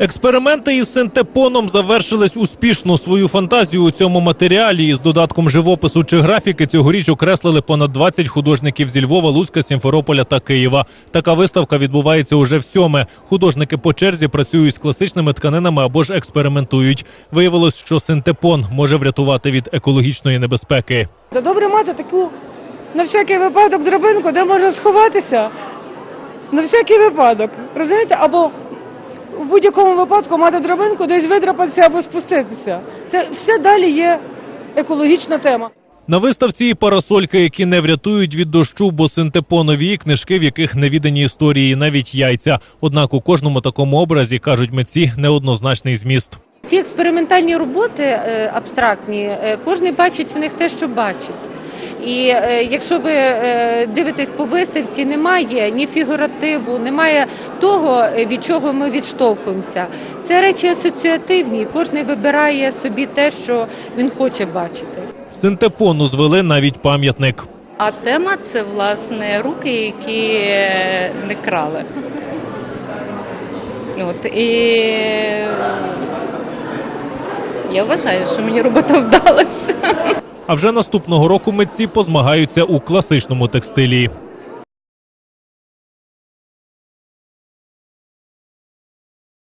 Експерименти із синтепоном завершились успішно. Свою фантазію у цьому матеріалі із додатком живопису чи графіки цьогоріч окреслили понад 20 художників зі Львова, Луцька, Сімферополя та Києва. Така виставка відбувається уже всьоме. Художники по черзі працюють з класичними тканинами або ж експериментують. Виявилось, що синтепон може врятувати від екологічної небезпеки. Добре мати таку на всякий випадок драбинку, де можна сховатися. На всякий випадок. Розумієте? Або в будь-якому випадку мати драбинку, десь видрапатися або спуститися. Це все далі є екологічна тема. На виставці і парасольки, які не врятують від дощу, бо синтепонові, і книжки, в яких невідані історії, навіть яйця. Однак у кожному такому образі кажуть митці неоднозначний зміст. Ці експериментальні роботи е, абстрактні, е, кожен бачить в них те, що бачить. І е, якщо ви е, дивитесь по виставці, немає ні фігуративу, немає того, від чого ми відштовхуємося. Це речі асоціативні, кожен вибирає собі те, що він хоче бачити. Синтепону звели навіть пам'ятник. А тема це власне руки, які е, не крали. От і я вважаю, що мені робота вдалася. А вже наступного року митці позмагаються у класичному текстилі.